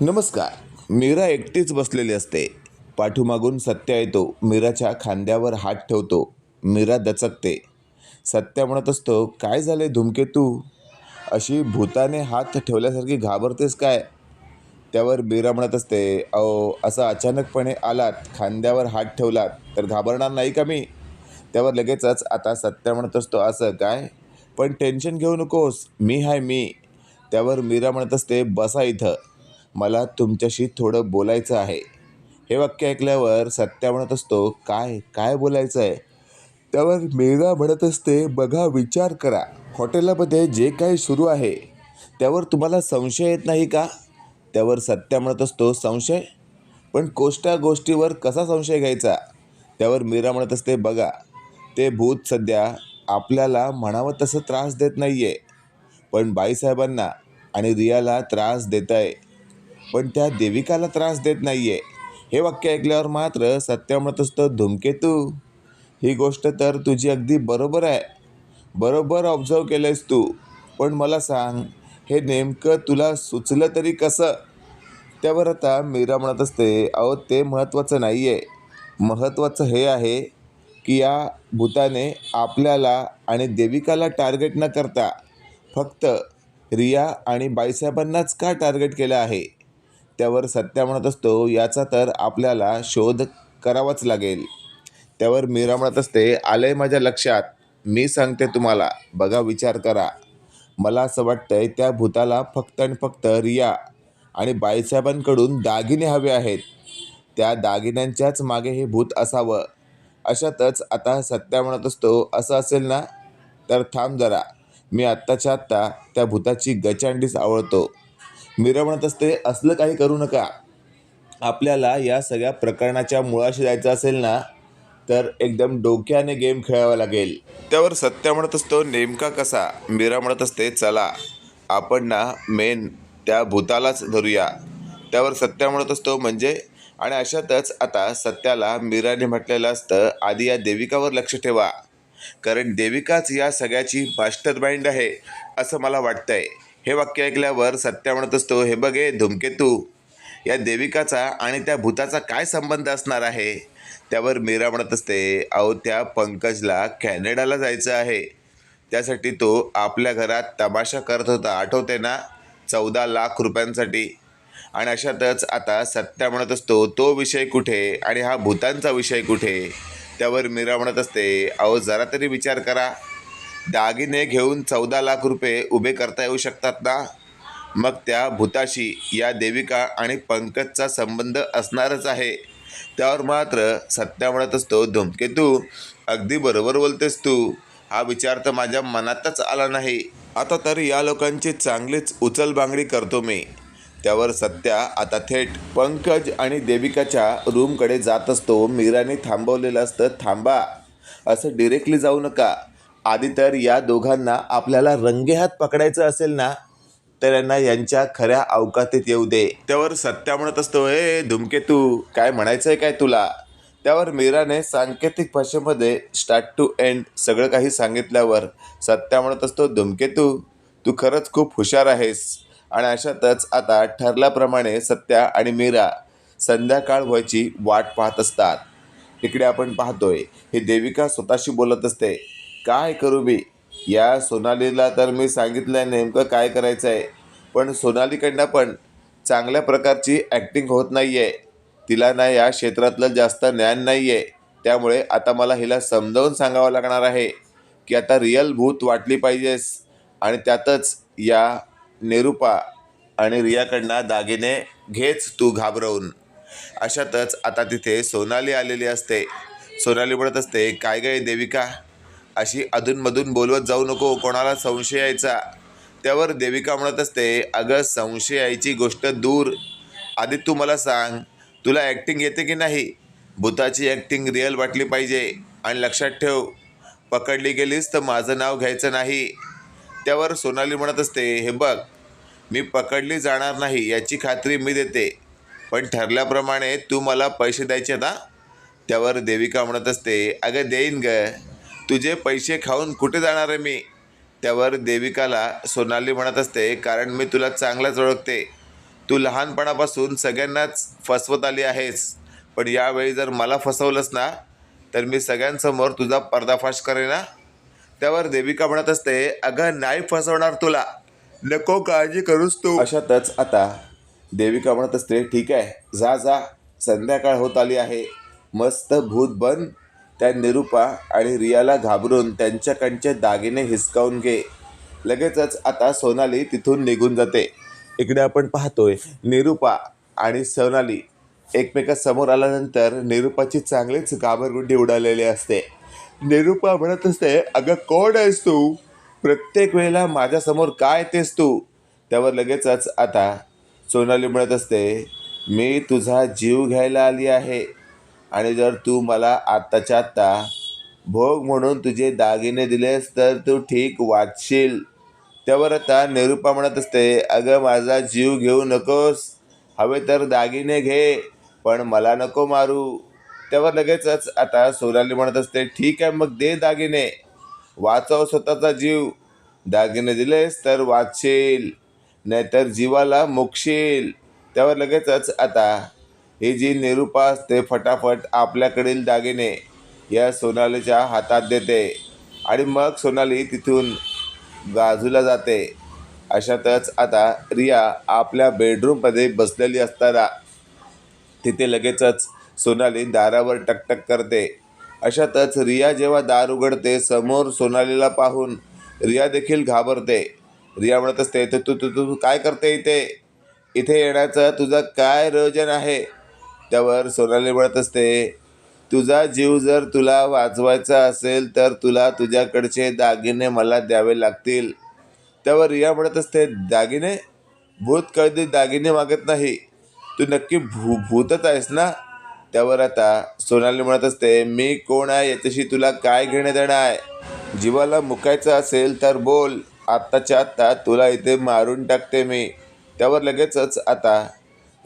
नमस्कार. मीरा एकटीच बसलेली असते. पाठीमागून सत्या येतो. मीराच्या खांद्यावर हात ठेवतो. मीरा दचकते. सत्या म्हणत असतो काय झाले धूमकेतू अशी भूताने हात ठेवल्यासारखी घाबरतेस काय? त्यावर मीरा म्हणत असते अहो असं अचानकपणे आलात खांद्यावर हात ठेवलात तर घाबरणार नाही का मी? त्यावर लगेचच आता सत्या म्हणत असतो असं काय? पण टेन्शन घेऊ नकोस. मी हाय मी. त्यावर मीरा म्हणत असते बसा इथं. मला तुमच्याशी थोडं बोलायचं आहे. हे वाक्य ऐकल्यावर सत्या म्हणत असतो काय काय बोलायचं आहे त्यावर मीरा म्हणत असते बघा विचार करा. हॉटेलामध्ये जे काही सुरू आहे त्यावर तुम्हाला संशय येत नाही का? त्यावर सत्या म्हणत असतो संशय? पण कोष्टा गोष्टीवर कसा संशय घ्यायचा? त्यावर मीरा म्हणत असते बघा ते भूत सध्या आपल्याला म्हणावं तसं त्रास देत नाही आहे पण बाईसाहेबांना आणि रियाला त्रास देत आहे पण त्या देविकाला त्रास देत नाही आहे हे वाक्य ऐकल्यावर मात्र सत्य म्हणत असतं धुमकेतू ही गोष्ट तर तुझी अगदी बरोबर आहे. बरोबर ऑब्झर्व केलं आहेस तू. पण मला सांग हे नेमकं तुला सुचलं तरी कसं? त्यावर आता मीरा म्हणत असते अहो ते महत्त्वाचं नाही आहे महत्त्वाचं हे आहे की या भूताने आपल्याला आणि देविकाला टार्गेट न करता फक्त रिया आणि बाईसाहेबांनाच का टार्गेट केलं आहे? त्यावर सत्या म्हणत असतो याचा तर आपल्याला शोध करावाच लागेल. त्यावर मीरा म्हणत असते आलंय माझ्या लक्षात मी सांगते तुम्हाला बघा विचार करा. मला असं वाटतंय त्या भूताला फक्त आणि फक्त रिया आणि बाईसाहेबांकडून दागिने हवे आहेत. त्या दागिन्यांच्याच मागे हे भूत असावं. अशातच आता सत्या म्हणत असतो असं असेल ना? तर थांब जरा मी आत्ताच्या आत्ता त्या भूताची गचांडीच आवडतो मीरा म्हणत असते असलं काही करू नका. आपल्याला या सगळ्या प्रकरणाच्या मुळाशी जायचं असेल ना तर एकदम डोक्याने गेम खेळावा लागेल. त्यावर सत्या म्हणत असतो नेमका कसा? मीरा म्हणत असते चला आपण ना मेन त्या भूतालाच धरूया. त्यावर सत्या म्हणत असतो म्हणजे? आणि अशातच आता सत्याला मीराने म्हटलेलं असतं आधी या देविकावर लक्ष ठेवा. कारण देविकाच या सगळ्याची मास्टर माइंड आहे असं मला वाटतंय. हे वाक्य ऐकल्यावर सत्या म्हणत असतो हे बघे धुमकेतू या देविकाचा आणि त्या भूताचा काय संबंध असणार आहे? त्यावर मीरा म्हणत असते अहो त्या पंकजला कॅनडाला जायचं आहे. त्यासाठी तो आपल्या घरात तमाशा करत होता आठवते ना? चौदा लाख रुपयांसाठी. आणि अशातच आता सत्या म्हणत असतो तो विषय कुठे? आणि हा भूतांचा विषय कुठे? त्यावर मीरा म्हणत असते अहो जरा तरी विचार करा. दागिने घेऊन चौदा लाख रुपये उभे करता येऊ शकतात ना? मग त्या भूताशी या देविका आणि पंकजचा संबंध असणारच आहे. त्यावर मात्र सत्या म्हणत असतो धूमकेतू अगदी बरोबर बोलतेस तू. हा विचार तर माझ्या मनातच आला नाही. आता तर या लोकांची चांगलीच उचलबांगडी करतो मी. त्यावर सत्या आता थेट पंकज आणि देविकाच्या रूमकडे जात असतो. मीराने थांबवलेलं असतं थांबा असं डिरेक्टली जाऊ नका. आधी तर या दोघांना आपल्याला रंगेहात पकडायचं असेल ना तर यांना यांच्या खऱ्या अवकातीत येऊ दे. त्यावर सत्या म्हणत असतो ए धुमकेतू काय म्हणायचंय काय तुला? त्यावर मीराने सांकेतिक भाषेमध्ये स्टार्ट टू एंड सगळं काही सांगितल्यावर सत्या म्हणत असतो धुमकेतू तू खरंच खूप हुशार आहेस. आणि अशातच आता ठरल्याप्रमाणे सत्या आणि मीरा संध्याकाळ व्हायची वाट पाहत असतात. इकडे आपण पाहतोय ही देविका स्वतःशी बोलत असते काय करू मी? या सोनालीला तर मी सांगितलं आहे नेमकं काय करायचं आहे पण सोनालीकडनं पण चांगल्या प्रकारची ॲक्टिंग होत नाही आहे तिला ना या क्षेत्रातलं जास्त ज्ञान नाही आहे त्यामुळे आता मला हिला समजावून सांगावं लागणार आहे की आता रिअल भूत वाटली पाहिजेस. आणि त्यातच या निरूपा आणि रियाकडनं दागिने घेच तू घाबरवून. अशातच आता तिथे सोनाली आलेली असते. सोनाली म्हणत असते काय काय देविका? अशी अधूनमधून बोलवत जाऊ नको कोणाला संशय यायचा? त्यावर देविका म्हणत असते अगं संशय यायची गोष्ट दूर. आधी तू मला सांग तुला ॲक्टिंग येते की नाही? भूताची ॲक्टिंग रिअल वाटली पाहिजे. आणि लक्षात ठेव पकडली गेलीस तर माझं नाव घ्यायचं नाही. त्यावर सोनाली म्हणत असते हे बघ मी पकडली जाणार नाही याची खात्री मी देते. पण ठरल्याप्रमाणे तू मला पैसे द्यायचे ना? त्यावर देविका म्हणत असते अगं देईन ग. तुझे पैसे खाऊन कुठे जाणार आहे मी? त्यावर देविकाला सोनाली म्हणत असते कारण मी तुला चांगलाच ओळखते. तू लहानपणापासून सगळ्यांनाच फसवत आली आहेस. पण यावेळी जर मला फसवलंस ना तर मी सगळ्यांसमोर तुझा पर्दाफाश करेन ना त्यावर देविका म्हणत असते अगं नाही फसवणार तुला. नको काळजी करूस तू. अशातच आता देविका म्हणत असते ठीक आहे जा जा. संध्याकाळ होत आली आहे. मस्त भूत बन. त्या निरूपा आणि रियाला घाबरून त्यांच्याकडचे दागिने हिसकावून घे. लगेचच आता सोनाली तिथून निघून जाते. इकडे आपण पाहतोय निरूपा आणि सोनाली एकमेकासमोर आल्यानंतर निरूपाची चांगलीच घाबरगुंडी उडालेली असते. निरूपा म्हणत असते अगं कोण आहेस तू? प्रत्येक वेळेला माझ्यासमोर काय येतेस तू? त्यावर लगेचच आता सोनाली म्हणत असते मी तुझा जीव घ्यायला आली आहे. आणि जर तू मला आत्ताच्या आत्ता भोग म्हणून तुझे दागिने दिलेस तर तू ठीक वाचशील. त्यावर आता निरूपा म्हणत असते अगं माझा जीव घेऊ नकोस. हवे तर दागिने घे पण मला नको मारू. त्यावर लगेचच आता सोनाली म्हणत असते ठीक आहे मग दे दागिने. वाचव स्वतःचा जीव. दागिने दिलेस तर वाचशील नाहीतर जीवाला मुकशील त्यावर लगेचच आता ही जी निरूपा असते फटाफट आपल्याकडील दागिने या सोनालीच्या हातात देते आणि मग सोनाली तिथून बाजूला जाते. अशातच आता रिया आपल्या बेडरूममध्ये बसलेली असताना तिथे लगेचच सोनाली दारावर टकटक करते. अशातच रिया जेव्हा दार उघडते समोर सोनालीला पाहून रिया देखील घाबरते. रिया म्हणत असते तर तू तू तू काय करते इथे? इथे येण्याचं तुझं काय प्रयोजन आहे? त्यावर सोनाली म्हणत असते तुझा जीव जर तुला वाचवायचा असेल तर तुला तुझ्याकडचे दागिने मला द्यावे लागतील. त्यावर रिया म्हणत असते दागिने? भूत कधी दागिने मागत नाही. तू नक्की भू भूतच आहेस ना? त्यावर आता सोनाली म्हणत असते मी कोण आहे? याच्याशी तुला काय घेणं देणं आहे? जीवाला मुकायचं असेल तर बोल. आत्ताच्या आत्ता तुला इथे मारून टाकते मी. त्यावर लगेचच आता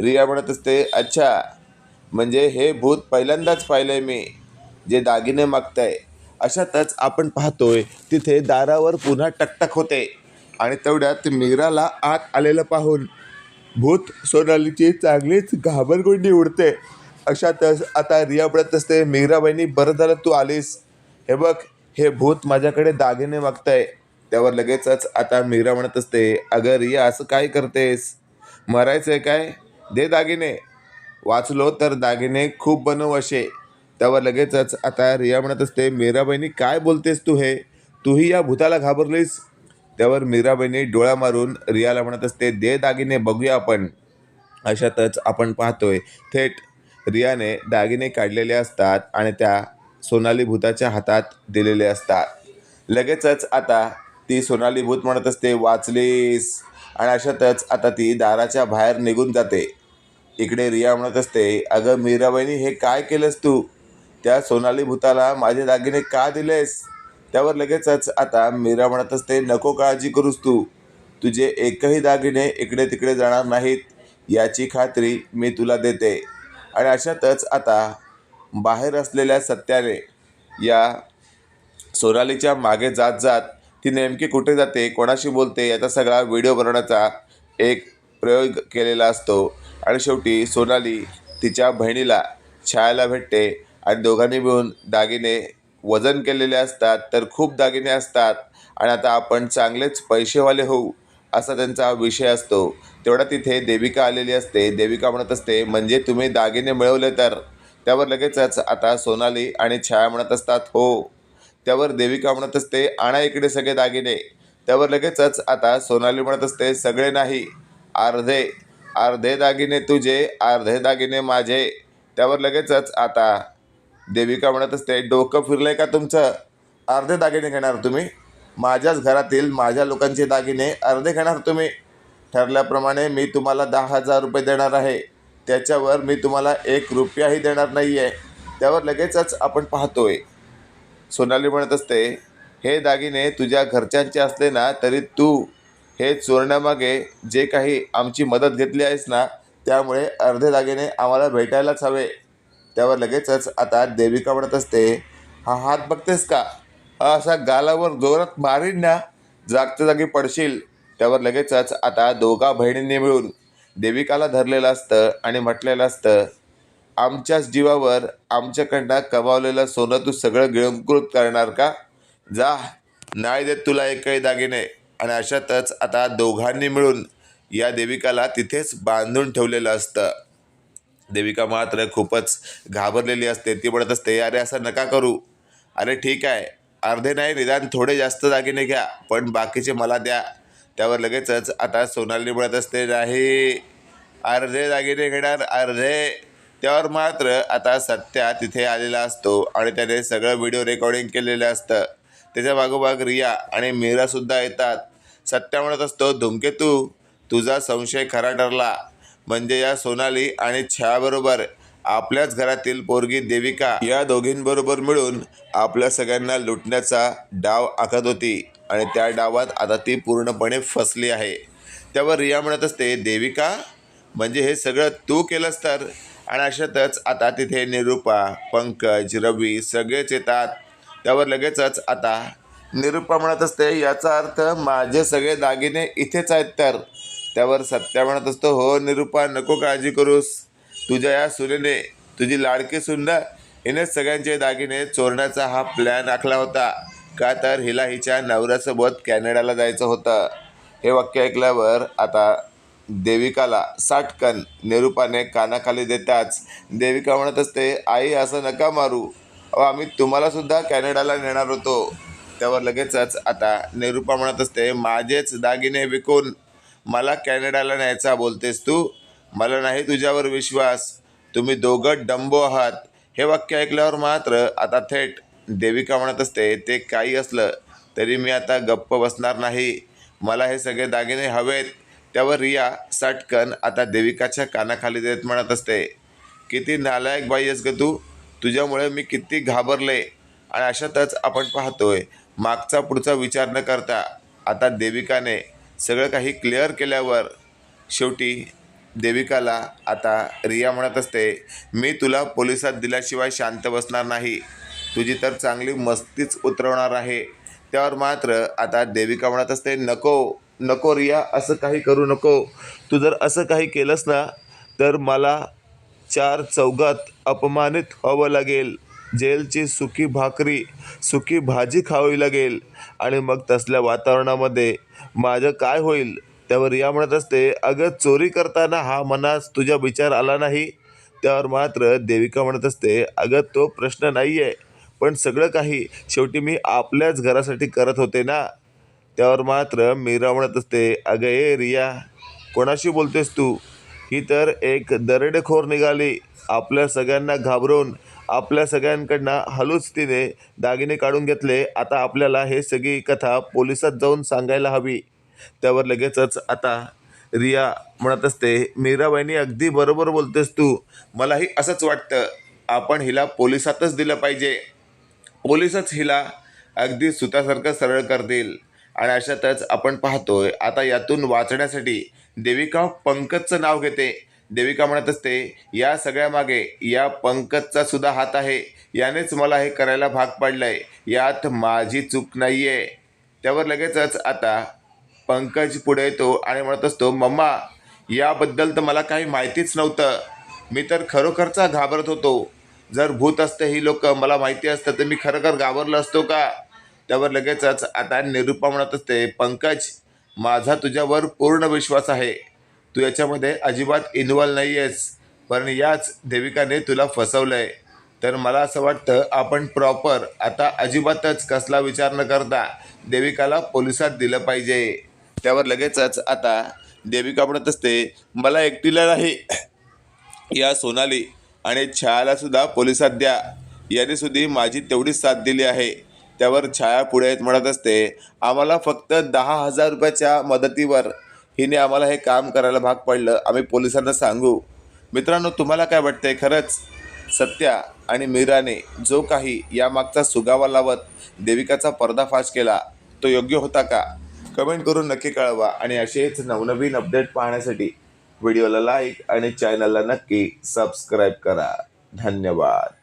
रिया म्हणत असते अच्छा म्हणजे हे भूत पहिल्यांदाच पाहिलंय मी जे दागिने मागताय. अशातच आपण पाहतोय तिथे दारावर पुन्हा टकटक होते. आणि तेवढ्यात मीराला आत आलेलं पाहून भूत सोनालीची चांगलीच घाबरगुंडी उडते. अशातच आता रिया म्हणत असते मीराबाईनी बरं झालं तू आलीस. हे बघ हे भूत माझ्याकडे दागिने मागताय. त्यावर लगेचच आता मीरा म्हणत असते अगं रिया असं काय करतेस? मरायचं आहे काय? दे दागिने. वाचलो तर दागिने खूप बनव असे. त्यावर लगेचच आता रिया म्हणत असते मीराबाईनी काय बोलतेस तू हे? तूही या भूताला घाबरलीस? त्यावर मीराबाईनी डोळा मारून रियाला म्हणत असते दे दागिने बघूया आपण. अशातच आपण पाहतोय थेट रियाने दागिने काढलेले असतात आणि त्या सोनाली भूताच्या हातात दिलेले असतात. लगेचच आता ती सोनाली भूत म्हणत असते वाचलीस. आणि अशातच आता ती दाराच्या बाहेर निघून जाते. इकडे रिया म्हणत असते अगं मीराबाईनी हे काय केलंस तू? त्या सोनाली भूताला माझे दागिने का दिलेस? त्यावर लगेचच आता मीरा म्हणत असते नको काळजी करूस तू. तुझे एकही दागिने इकडे तिकडे जाणार नाहीत. याची खात्री मी तुला देते. आणि अशातच आता बाहेर असलेल्या सत्याने या सोनालीच्या मागे जात जात ती नेमकी कुठे जाते कोणाशी बोलते याचा सगळा व्हिडिओ बनवण्याचा एक प्रयोग केलेला असतो. आणि शेवटी सोनाली तिच्या बहिणीला छायाला भेटते आणि दोघांनी मिळून दागिने वजन केलेले असतात तर खूप दागिने असतात. आणि आता आपण चांगलेच पैसेवाले होऊ असा त्यांचा विषय असतो. तेवढा तिथे देविका आलेली असते. देविका म्हणत असते म्हणजे तुम्ही दागिने मिळवले तर? त्यावर लगेचच आता सोनाली आणि छाया म्हणत असतात हो. त्यावर देविका म्हणत असते आणा इकडे सगळे दागिने. त्यावर लगेचच आता सोनाली म्हणत असते सगळे नाही अर्धे. अर्धे दागिने तुझे अर्धे दागिने माझे. त्यावर लगेचच आता देविका म्हणत असते डोकं फिरलंय का तुमचं? अर्धे दागिने घेणार तुम्ही? माझ्याच घरातील माझ्या लोकांचे दागिने अर्धे घेणार तुम्ही? ठरल्याप्रमाणे मी तुम्हाला दहा हजार रुपये देणार आहे. त्याच्यावर मी तुम्हाला एक रुपयाही देणार नाही आहे त्यावर लगेचच आपण पाहतोय. सोनाली म्हणत असते हे दागिने तुझ्या घरच्यांचे असले ना तरी तू हे चोरण्यामागे जे काही आमची मदत घेतली आहेस ना त्यामुळे अर्धे दागिने आम्हाला भेटायलाच हवे. त्यावर लगेचच आता देविका म्हणत असते हा हात बघतेस का? हा असा गालावर जोरात मारीन ना जागच्या जागी पडशील. त्यावर लगेचच आता दोघा बहिणींनी मिळून देविकाला धरलेलं असतं आणि म्हटलेलं असतं आमच्याच जीवावर आमच्याकडनं कमावलेलं सोनं तू सगळं गिळंकृत करणार का? जा नाही देत तुला एकही दागिने. आणि अशातच आता दोघांनी मिळून या देविकाला तिथेच बांधून ठेवलेलं असतं. देविका मात्र खूपच घाबरलेली असते. ती म्हणत असते अरे असं नका करू. अरे ठीक आहे. अर्धे नाही निदान थोडे जास्त दागिने घ्या पण बाकीचे मला द्या. त्यावर लगेचच आता सोनाली म्हणत असते नाही अर्धे दागिने घेणार अर्धे. त्यावर मात्र आता सत्या तिथे आलेला असतो आणि त्याने सगळं व्हिडिओ रेकॉर्डिंग केलेलं असतं. त्याच्या भागोभाग रिया आणि मीरासुद्धा येतात. सत्या म्हणत असतो धुमकेतू तुझा संशय खरा ठरला. म्हणजे या सोनाली आणि छायाबरोबर आपल्याच घरातील पोरगी देविका या दोघींबरोबर मिळून आपल्या सगळ्यांना लुटण्याचा डाव आखत होती आणि त्या डावात आता ती पूर्णपणे फसली आहे. त्यावर रिया म्हणत असते देविका म्हणजे हे सगळं तू केलंस तर? आणि अशातच आता तिथे निरूपा पंकज रवी सगळेच येतात. त्यावर लगेचच आता निरुपा म्हणत असते याचा अर्थ माझे सगळे दागिने इथेच आहेत तर. त्यावर सत्या म्हणत असतो हो निरुपा नको काळजी करूस. तुझ्या या सुनेने तुझी लाडकी सुंदर हिनेच सगळ्यांचे दागिने चोरण्याचा हा प्लॅन आखला होता. का तर हिला हिच्या नवऱ्यासोबत कॅनडाला जायचं होतं. हे वाक्य ऐकल्यावर आता देविकाला साटकन निरूपाने कानाखाली देताच. देविका म्हणत असते आई असं नका मारू. अहो आम्ही तुम्हाला सुद्धा कॅनडाला नेणार होतो. त्यावर लगेचच आता निरूपा म्हणत असते माझेच दागिने विकून मला कॅनडाला न्यायचा बोलतेस तू. मला नाही तुझ्यावर विश्वास. तुम्ही दोघं डंबो आहात. हे वाक्य ऐकल्यावर मात्र आता थेट देविका म्हणत असते ते काही असलं तरी मी आता गप्प बसणार नाही. मला हे सगळे दागिने हवेत. त्यावर रिया साटकन आता देविकाच्या कानाखाली देत म्हणत असते किती नालायक बाई आहेस ग तू. तुझ्यामुळे मी किती घाबरले आणि अशातच आपण पाहतोय मागचा पुढचा विचार न करता आता देविकाने सगळं काही क्लिअर केल्यावर शेवटी देविकाला आता रिया म्हणत असते मी तुला पोलिसात दिल्याशिवाय शांत बसणार नाही. तुझी तर चांगली मस्तीच उतरवणार आहे. त्यावर मात्र आता देविका म्हणत असते नको नको रिया असं काही करू नको. तू जर असं काही केलंस ना तर मला चार चौघात अपमानित व्हावं लागेल. जेलची सुकी भाकरी सुकी भाजी खावी लागेल. आणि मग तसल्या वातावरणामध्ये माझं काय होईल? त्यावर या म्हणत असते अगं चोरी करताना हा मनास तुझा विचार आला नाही? त्यावर मात्र देविका म्हणत असते अगं तो प्रश्न नाही आहे पण सगळं काही शेवटी मी आपल्याच घरासाठी करत होते ना? त्यावर मात्र मीरा म्हणत असते अगं ए रिया कोणाशी बोलतेस तू? ही तर एक दरेडेखोर निघाली. आपल्या सगळ्यांना घाबरवून आपल्या सगळ्यांकडनं हलूच तिने दागिने काढून घेतले. आता आपल्याला हे सगळी कथा पोलिसात जाऊन सांगायला हवी. त्यावर लगेचच आता रिया म्हणत असते मीराबाईनी अगदी बरोबर बोलतेस तू. मलाही असंच वाटतं. आपण हिला पोलिसातच दिलं पाहिजे. पोलिसच हिला अगदी सुतासारखं सरळ करतील. आणि अशातच आपण पाहतोय आता यातून वाचण्यासाठी देविका पंकजचं नाव घेते. देविका म्हणत असते या सगळ्यामागे या पंकजचा सुद्धा हात आहे. यानेच मला हे करायला भाग पाडलंय. यात माझी चूक नाही आहे त्यावर लगेचच आता पंकज पुढे येतो आणि म्हणत असतो मम्मा याबद्दल तर मला काही माहितीच नव्हतं. मी तर खरोखरचा घाबरत होतो. जर भूत असते ही लोक मला माहिती असतं तर मी खरोखर घाबरलो असतो का? त्यावर लगेचच आता निरूपा म्हणत असते पंकज माझा तुझ्यावर पूर्ण विश्वास आहे. तू याच्यामध्ये अजिबात इन्व्हॉल्व नाही आहेस पण याच देविकाने तुला फसवलं आहे तर मला असं वाटतं आपण प्रॉपर आता अजिबातच कसला विचार न करता देविकाला पोलिसात दिलं पाहिजे. त्यावर लगेचच आता देविका म्हणत असते मला एकटीला नाही. या सोनाली आणि छायालासुद्धा पोलिसात द्या. याने सुद्धा माझी तेवढीच साथ दिली आहे. त्यावर छाया पुढे येत म्हणत असते. आम्हाला फक्त दहा हजार रुपयाच्या मदतीवर हिने आम्हाला हे काम करायला भाग पडलं. आम्ही पोलिसांना सांगू. मित्रांनो तुम्हाला काय वाटतंय? खरंच सत्या आणि मीराने जो काही यामागचा सुगावा लावत देविकाचा पर्दाफाश केला तो योग्य होता का? कमेंट करून नक्की कळवा आणि असेच नवनवीन अपडेट पाहण्यासाठी व्हिडिओला लाईक आणि चॅनलला नक्की सबस्क्राईब करा. धन्यवाद.